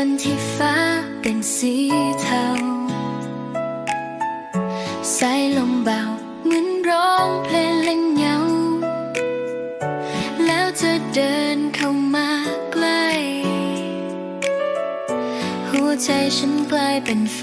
วันที่ฟ้าเป็นสีเทาสายลมเบาเหมือนร้องเพลงเล่นเยาแล้วจะเดินเข้ามาใกล้ หัวใจฉันกลายเป็นไฟ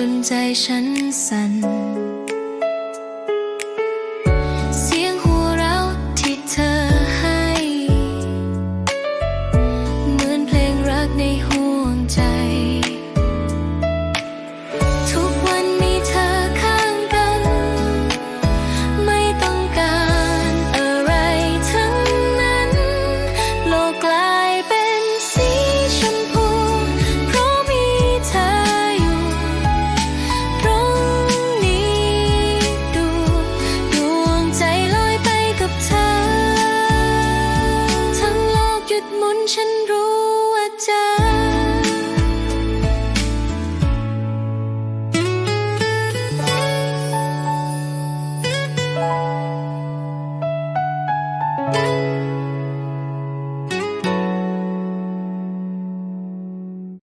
จนใจฉันสั่น